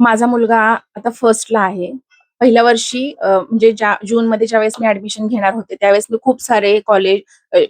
माझा मुलगा आता फर्स्टला आहे. पहिल्या वर्षी म्हणजे ज्या जूनमध्ये ज्यावेळेस मी ऍडमिशन घेणार होते, त्यावेळेस मी खूप सारे कॉलेज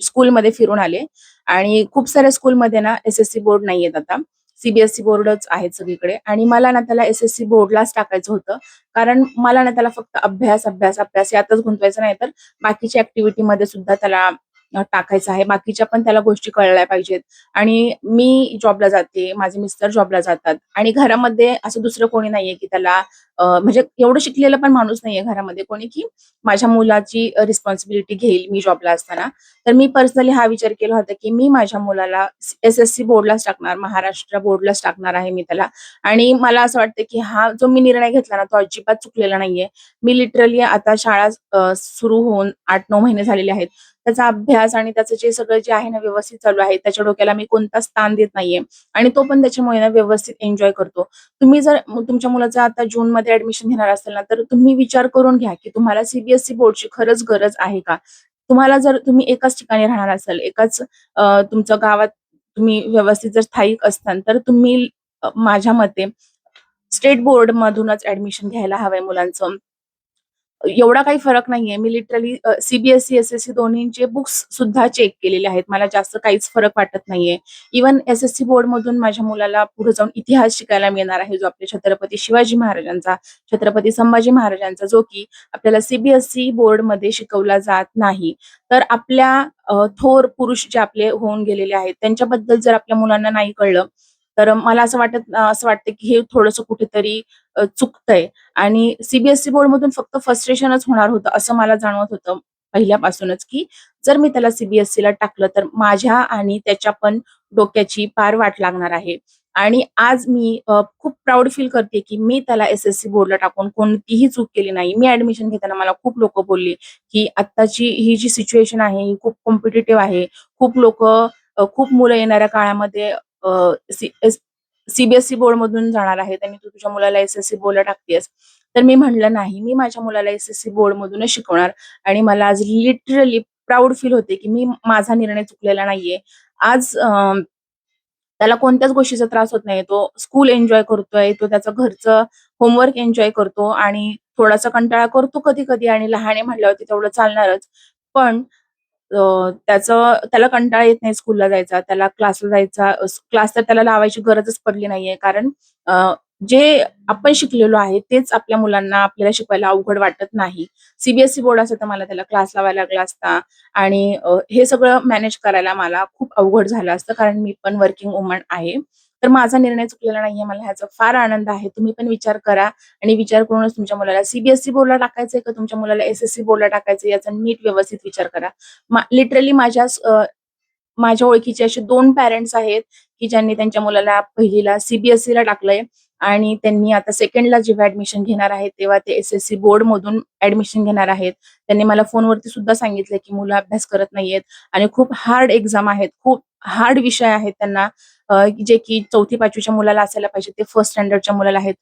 स्कूलमध्ये फिरून आले आणि खूप साऱ्या स्कूलमध्ये ना एस-एस-सी बोर्ड नाहीयेत आता. सीबीएसई बोर्डच आहेत सगळीकडे आणि मला ना त्याला एस-एस-सी बोर्डलाच टाकायचं होतं. कारण मला ना त्याला फक्त अभ्यास, अभ्यास, अभ्यास यातच गुंतवायचं नाही तर बाकीच्या ऍक्टिव्हिटीमध्ये सुद्धा त्याला टाकायचं आहे. बाकीच्या पण त्याला गोष्टी कळल्या पाहिजेत आणि मी जॉबला जाते, माझे मिस्टर जॉबला जातात आणि घरामध्ये असं दुसरं कोणी नाहीये, की त्याला म्हणजे एवढं शिकलेलं पण माणूस नाहीये घरामध्ये कोणी, की माझ्या मुलाची रिस्पॉन्सिबिलिटी घेईल मी जॉबला असताना. तर मी पर्सनली हा विचार केला होता, की मी माझ्या मुलाला एस-एस-सी बोर्डलाच टाकणार, महाराष्ट्र बोर्डलाच टाकणार आहे मी त्याला आणि मला असं वाटतं, की हा जो मी निर्णय घेतला ना, तो अजिबात चुकलेला नाहीये. मी लिटरली आता शाळा सुरू होऊन 8-9 महिने झालेले आहेत. त्याचा अभ्यास आणि त्याचं जे सगळं जे आहे ना, व्यवस्थित चालू आहे. त्याच्या डोक्याला मी कोणताच ताण देत नाहीये आणि तो पण त्याच्यामुळे ना व्यवस्थित एन्जॉय करतो. तुम्ही जर तुमच्या मुलाचं आता जून मध्ये ऍडमिशन घेणार असाल ना, तर तुम्ही विचार करून घ्या, की तुम्हाला सीबीएसई बोर्डची खरंच गरज आहे का? तुम्हाला जर तुम्ही एकाच ठिकाणी राहणार असाल, एकाच तुमच्या गावात तुम्ही व्यवस्थित जर स्थायिक असताल, तर तुम्ही माझ्या मते स्टेट बोर्ड मधूनच ऍडमिशन घ्यायला हवंय मुलांचं. एवढा काही फरक नाहीये. मी लिटरली सीबीएसई एसएससी दोन्हींचे बुक्स सुद्धा चेक केलेले आहेत. मला जास्त काहीच फरक वाटत नाहीये. इव्हन एसएससी बोर्ड मधून माझ्या मुलाला पुढे जाऊन इतिहास शिकायला मिळणार आहे, जो आपल्या छत्रपती शिवाजी महाराजांचा, छत्रपती संभाजी महाराजांचा, जो की आपल्याला सीबीएसई बोर्डमध्ये बोर्डमध्ये शिकवला जात नाही. तर आपल्या थोर पुरुष जे आपले होऊन गेलेले आहेत, त्यांच्याबद्दल जर आपल्या मुलांना नाही कळलं, तर मला असं वाटत असं वाटतं, की हे थोडंसं कुठेतरी चुकतंय. आणि सीबीएसई बोर्ड मधून बोर्डमधून फक्त फ्रस्ट्रेशनच होणार होतं, असं मला जाणवत होतं पहिल्यापासूनच, की जर मी त्याला सीबीएसई ला टाकलं, तर माझ्या आणि त्याच्या पण डोक्याची पार वाट लागणार आहे. आणि आज मी खूप प्राउड फील करते, की मी त्याला एस-एस-सी बोर्डला टाकून कोणतीही चूक केली नाही. मी ऍडमिशन घेताना मला खूप लोक बोलली, की आत्ताची ही जी सिच्युएशन आहे, ही खूप कॉम्पिटेटिव्ह आहे. खूप लोक खूप मुलं येणाऱ्या काळामध्ये सीबीएसई बोर्ड मधून बोर्डमधून जाणार आहेत आणि तू तुझ्या मुलाला एसएससी बोर्डला टाकतेस तर मी म्हणलं "नाही, मी माझ्या मुलाला एसएससी बोर्ड मधूनच बोर्डमधूनच शिकवणार." आणि मला आज लिटरली प्राउड फील होते, की मी माझा निर्णय चुकलेला नाहीये. आज त्याला कोणत्याच गोष्टीचा त्रास होत नाही तो स्कूल एन्जॉय करतोय, तो त्याचं घरचं होमवर्क एन्जॉय करतो आणि थोडासा कंटाळा करतो कधी-कधी आणि लहाने आहे म्हटल्यावरती तेवढं चालणारच. पण त्याचं त्याला कंटाळा येत नाही स्कूलला जायचा, त्याला क्लासला जायचा क्लास तर त्याला लावायची गरजच पडली नाहीये. कारण जे आपण शिकलेलो आहे, तेच आपल्या मुलांना आपल्याला शिकवायला अवघड वाटत नाही. सीबीएसई बोर्ड असतं तर मला त्याला क्लास लावायला लागला असता आणि हे सगळं मॅनेज करायला मला खूप अवघड झालं असतं, कारण मी पण वर्किंग वुमन आहे. तर माझा निर्णय चुकलेला नाहीये. मला ह्याचा फार आनंद आहे. तुम्ही पण विचार करा आणि विचार करूनच तुमच्या मुलाला सीबीएसई बोर्डला टाकायचंय का तुमच्या मुलाला एसएससी बोर्डला टाकायचं याचा नीट व्यवस्थित विचार करा. लिटरली माझ्या माझ्या ओळखीचे असे दोन पॅरेंट्स आहेत, की ज्यांनी त्यांच्या मुलाला पहिलीला सीबीएसई ला टाकलंय आणि त्यांनी आता सेकंडला जेव्हा ऍडमिशन घेणार आहेत, तेव्हा ते एसएससी बोर्ड मधून ऍडमिशन घेणार आहेत. त्यांनी मला फोनवरती सुद्धा सांगितलं, की मुलं अभ्यास करत नाहीयेत आणि खूप हार्ड एक्झाम आहेत. खूप हार्ड विषय आहेत त्यांना जे की 4थी-5वीच्या मुलाला असायला पाहिजे, ते फर्स्ट स्टँडर्डच्या मुलाला आहेत.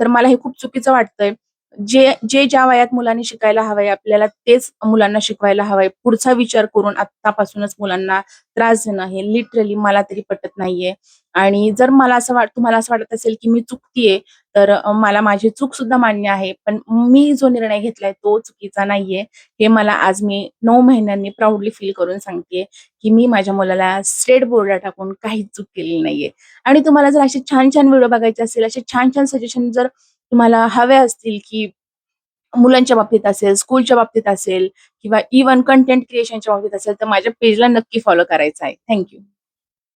तर मला हे खूप चुकीचं वाटतंय. जे जे ज्या वयात मुलांनी शिकायला हवंय, आपल्याला तेच मुलांना शिकवायला हवंय. पुढचा विचार करून आतापासूनच मुलांना त्रास देणं हे लिटरली मला तरी पटत नाहीये. आणि जर मला असं वाट तुम्हाला असं वाटत असेल, की मी चुकतीये, तर मला माझी चूक सुद्धा मान्य आहे. पण मी जो निर्णय घेतलाय तो चुकीचा नाहीये. हे मला आज मी नऊ महिन्यांनी प्राउडली फील करून सांगतेय, की मी माझ्या मुलाला स्टेट बोर्डला टाकून काहीच चूक केलेली नाहीये. आणि तुम्हाला जर असे छान-छान व्हिडिओ बघायचे असेल, असे छान-छान सजेशन जर तुम्हाला हवे असतील, की मुलांच्या बाबतीत असेल, स्कूलच्या बाबतीत असेल किंवा इव्हन कंटेंट क्रिएशनच्या बाबतीत असेल, तर माझ्या पेजला नक्की फॉलो करायचं आहे. थँक